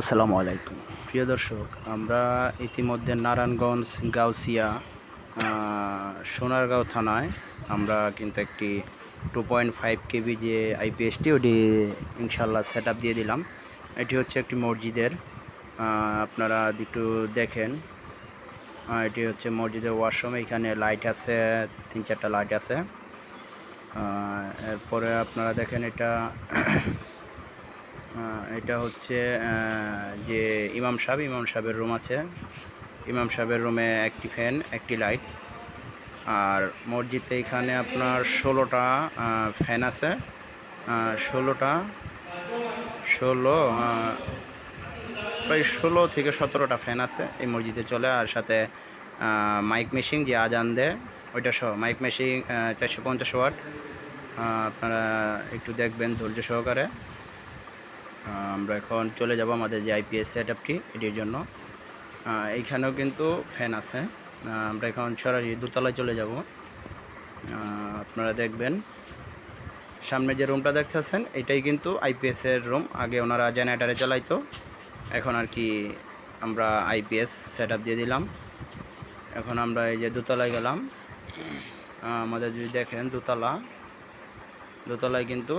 আসসালামু আলাইকুম। প্রিয় দর্শক, আমরা ইতিমধ্যে নারায়ণগঞ্জ, গাউসিয়া সোনারগাঁও থানায় আমরা কিন্তু একটি টু পয়েন্ট ফাইভ কেবি যে আইপিএসটি ওটি ইনশাল্লাহ সেট আপ দিয়ে দিলাম। এটি হচ্ছে একটি মসজিদের আপনারা একটু দেখেন। এটি হচ্ছে মসজিদের ওয়াশরুম এখানে লাইট আছে, তিন চারটা লাইট আছে। এরপরে আপনারা দেখেন এটা এটা হচ্ছে যে ইমাম সাহেব, ইমাম সাহেবের রুম আছে। ইমাম সাহেবের রুমে একটি ফ্যান, একটি লাইট। আর মসজিদে এখানে আপনার ষোলোটা ফ্যান আছে। ষোলোটা, ষোলো প্রায় ষোলো থেকে সতেরোটা ফ্যান আছে এই মসজিদে চলে। আর সাথে মাইক মেশিন যে আজান দেয়। ওইটা সহ মাইক মেশিন চারশো পঞ্চাশ ওয়াট। আপনারা একটু দেখবেন ধৈর্য সহকারে। আমরা এখন চলে যাব আমাদের যে আইপিএস সেট আপটি এটির জন্য। এইখানেও কিন্তু ফ্যান আছে। আমরা এখন সরাসরি দোতলায় চলে যাব। আপনারা দেখবেন, সামনে যে রুমটা দেখতেছেন, এটাই কিন্তু আইপিএস এর রুম আগে ওনারা জেনারেটারে চালাইতো। এখন আর কি আমরা আইপিএস সেট দিয়ে দিলাম। এখন আমরা এই যে দোতলায় গেলাম। আমাদের যদি দেখেন দোতলা, দোতলায় কিন্তু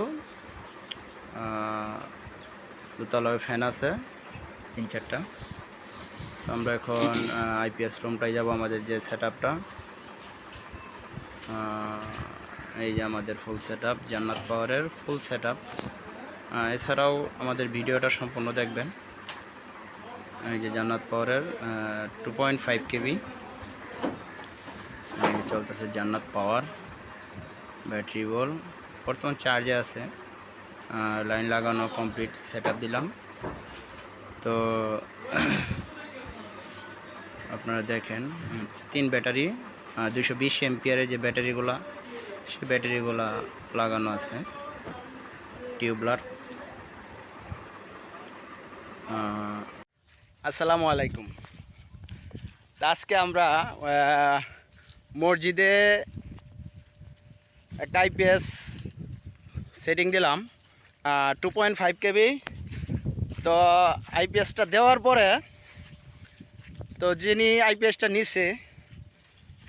দোতলায় ফ্যান আছে, তিন চারটা। তো আমরা এখন আইপিএস রুমটাই যাব আমাদের যে সেট আপটা এই যে আমাদের ফুল সেট আপ জান্নাত পাওয়ারের ফুল সেট আপ এছাড়াও আমাদের ভিডিওটা সম্পূর্ণ দেখবেন। এই যে জান্নাত পাওয়ারের টু পয়েন্ট ফাইভ কেবি চলতেছে জান্নাত পাওয়ার ব্যাটারি বল বর্তমান চার্জে আছে। লাইন লাগানো কমপ্লিট সেট দিলাম। তো, আপনারা দেখেন, তিন ব্যাটারি দুশো বিশ এমপিয়ারের যে ব্যাটারিগুলা, সেই ব্যাটারিগুলা লাগানো আছে টিউবলার আসসালামু আলাইকুম। আজকে আমরা মসজিদে একটা আইপিএস সেটিং দিলাম। Two point five KB. তো আইপিএসটা দেওয়ার পরে তো যিনি আইপিএসটা নিছে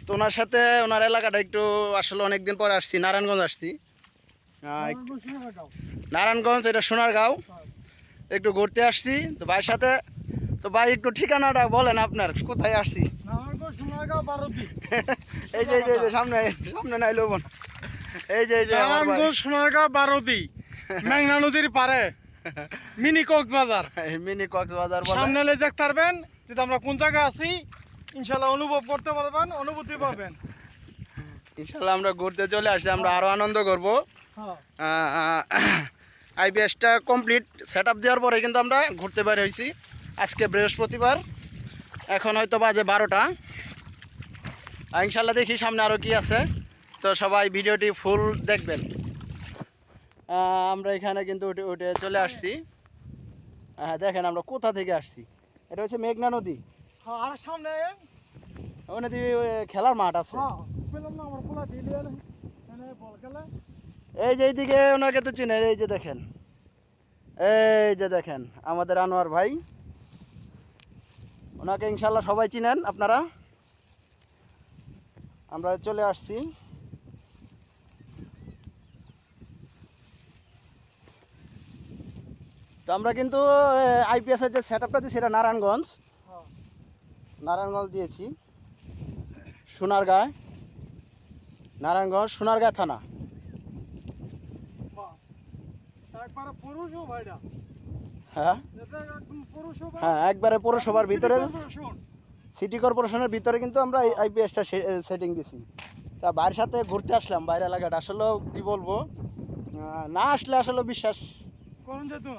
তো ওনার সাথে ওনার এলাকাটা একটু আসলে অনেক দিন পরে আসছি নারায়ণগঞ্জ আসছি। নারায়ণগঞ্জ এটা সোনারগাঁও একটু ঘুরতে আসছি তো ভাইয়ের সাথে তো ভাই একটু ঠিকানাটা বলেন আপনার কোথায় আসছি? এই যে এই যে এই যে সামনে সামনে নাই লোবন এই যে এই যে। সোনারগাঁও বারোদি মেঘনা নদীর পারে মিনি কক্সবাজার। মিনি কক্সবাজার সামনে দেখতে পারবেন যে আমরা কোন জায়গায় আছি ইনশাল্লাহ অনুভব করতে পারবেন অনুভূতি পাবেন। ইনশাল্লাহ আমরা ঘুরতে চলে আসছি আমরা আরও আনন্দ করব। হ্যাঁ। আইপিএসটা কমপ্লিট সেট আপ দেওয়ার পরে কিন্তু আমরা ঘুরতে বের হয়েছি। আজকে বৃহস্পতিবার এখন হয়তো বাজে বারোটা। ইনশাল্লাহ দেখি সামনে আরও কি আছে। তো সবাই ভিডিওটি ফুল দেখবেন। আমরা এখানে কিন্তু উঠে উঠে চলে আসছি। হ্যাঁ দেখেন আমরা কোথা থেকে আসছি? এটা হচ্ছে মেঘনা নদী। হ্যাঁ আর সামনে ওই খেলার মাঠ আছে। হ্যাঁ এই যে এইদিকে ওনাকে তো চিনে এই যে দেখেন। এই যে দেখেন আমাদের আনোয়ার ভাই। ওনাকে ইনশাল্লাহ সবাই চিনেন আপনারা। আমরা চলে আসছি। তো আমরা কিন্তু আইপিএস এর যে সেট আপটা দিয়েছি এটা নারায়ণগঞ্জ। হ্যাঁ। নারায়ণগঞ্জ দিয়েছি। সোনারগাঁ নারায়ণগঞ্জ সোনারগাঁ থানা। হ্যাঁ। হ্যাঁ একবারে পৌরসভার ভিতরে। সিটি কর্পোরেশনের ভিতরে কিন্তু আমরা আইপিএসটা সেটিং দিছি। তা বাইরের সাথে ঘুরতে আসলাম বাইরে এলাকাটা। আসলেও কি বলব না আসলে আসলে বিশ্বাস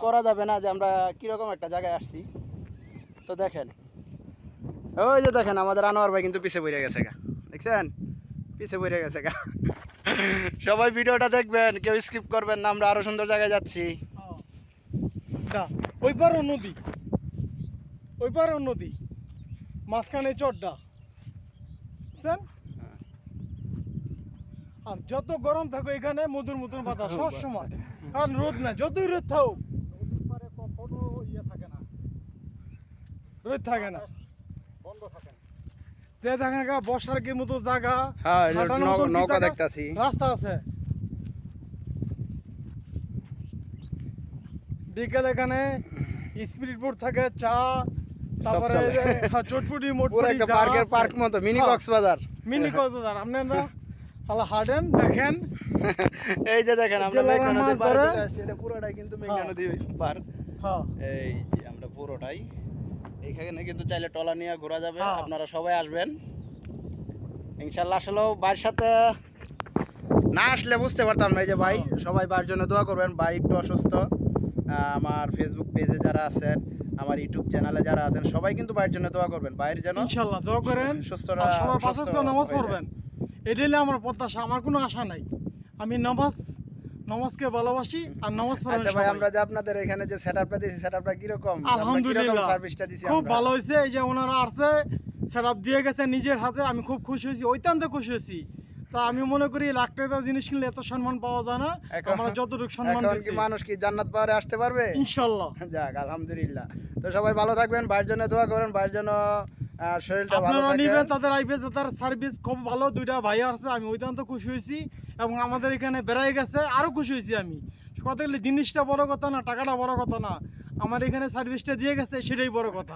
করা যাবে না যে আমরা কীরকম একটা জায়গায় আসছি। তো দেখেন। ওই যে দেখেন আমাদের আনোয়ার ভাই কিন্তু পিছে পড়ে গেছে গা। দেখছেন? পিছে পড়ে গেছে গা। সবাই ভিডিওটা দেখবেন কেউ স্কিপ করবেন না আমরা আরও সুন্দর জায়গায় যাচ্ছি। হ্যাঁ। ওই পারও নদী ওই পারও নদী মাঝখানে চড্ডা বুঝছেন? আর যত গরম থাকো এখানে মধুর মধুর বাতাস সব কারণ রোদ না যতই রোদ থাকুক। কখনো ইয়ে থাকে না। রোদ থাকে না। বন্ধ থাকে না। দেখেন বসার কি মতো জায়গা? হ্যাঁ নৌকা? দেখতাছি। রাস্তা আছে। বিকেল এখানে স্পিরিট বোর্ড থাকে চা তারপরে। হ্যাঁ, চটপুটি মোটপুটি পার্কের পার্ক মতো মিনি হ্যাঁ। কক্সবাজার। মিনি কক্সবাজার আপনারা হালা হাঁটেন দেখেন। এই যে দেখেন আমরা মেঘনা নদীর আসছি, এটা পুরোটাই কিন্তু মেঘনা হ্যাঁ। নদী পার হ্যাঁ। এই যে আমরা পুরোটাই। এইখানে কিন্তু চাইলে টলা নিয়ে ঘোরা যাবে। হ্যাঁ। আপনারা সবাই আসবেন। ইনশাল্লাহ আসলেও ভাইয়ের সাথে না আসলে বুঝতে পারতাম না এই যে ভাই। সবাই ভাইয়ের জন্য দোয়া করবেন। ভাই একটু অসুস্থ। আমার ফেসবুক পেজে যারা আছেন আমার ইউটিউব চ্যানেলে যারা আছেন সবাই কিন্তু ভাইয়ের জন্য দোয়া করবেন। ভাইয়ের যেন ইনশাল্লাহ দোয়া করেন। সবাই সুস্থ ওয়াক্ত নামাজ। পড়বেন। এটাই আমার প্রত্যাশা। আমার কোনো আশা নাই। আমি নামাজ নামাজকে ভালোবাসি আর নামাজ আচ্ছা ভাই। আমরা যে আপনাদের এখানে যে সেটআপটা দিয়েছি সেটআপটা কীরকম? আলহামদুলিল্লাহ। সার্ভিসটা দিছি খুব ভালো হয়েছে এই যে ওনারা আসছে সেটআপ দিয়ে গেছে নিজের হাতে আমি খুব খুশি হয়েছি অত্যন্ত খুশি হয়েছি। তা আমি মনে করি লাখ টাকা জিনিস কিনলে এত সম্মান পাওয়া যায় না আমরা যতটুকু সম্মান দিচ্ছি মানুষ কি জান্নাত পাওয়ারে আসতে পারবে? ইনশাল্লাহ যাক আলহামদুলিল্লাহ। তো সবাই ভালো থাকবেন ভাইয়ের জন্য দোয়া করেন ভাইয়ের জন্য শরীরটা ভালো আপনারা নিবেন তাদের আইপিএস তাদের সার্ভিস খুব ভালো দুইটা ভাই আছে আমি অত্যন্ত খুশি হয়েছি। এবং আমাদের এখানে বেড়াই গেছে আরও খুশি হয়েছি আমি। কথা বলি জিনিসটা বড় কথা না টাকাটা বড় কথা না। আমার এখানে সার্ভিসটা দিয়ে গেছে সেটাই বড় কথা।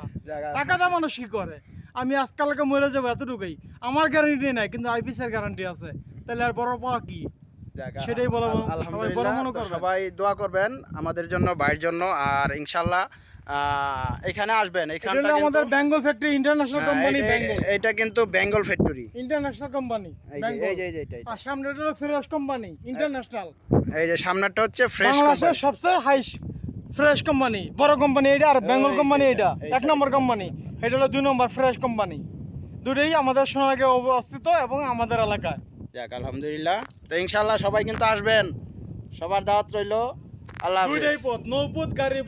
টাকাটা মানুষ কি করে? আমি আজকালকে মরে যাব এতটুকুই। আমার গ্যারান্টি নাই কিন্তু আইপিএস এর গ্যারান্টি আছে। তাহলে আর বড় পাওয়া কি? সেটাই বলা- সবাই দোয়া করবেন আমাদের জন্য ভাইয়ের জন্য। আর ইনশাল্লাহ এখানে আসবেন এটা এখানটা আমাদের Bengal factory international company Bengal এইটা কিন্তু বেঙ্গল ফ্যাক্টরি ইন্টারন্যাশনাল কোম্পানি এই যে এই যে এইটা। আর সামনে হলো ফ্রেশ কোম্পানি ইন্টারন্যাশনাল এই যে সামনেরটা হচ্ছে ফ্রেশ বাংলাদেশের সবচেয়ে হাই ফ্রেশ কোম্পানি বড় কোম্পানি এটা আর বেঙ্গল কোম্পানি এইটা, এটা এক নম্বর কোম্পানি এটা হলো দুই নম্বর ফ্রেশ কোম্পানি দুটোই আমাদের সোনাকে অবস্থিত এবং আমাদের এলাকায়। যাক আলহামদুলিল্লাহ। তো ইনশাল্লাহ সবাই কিন্তু আসবেন। সবার দাওয়াত রইল। আল্লাহ দুইটাই পথ নৌপথ গাড়ি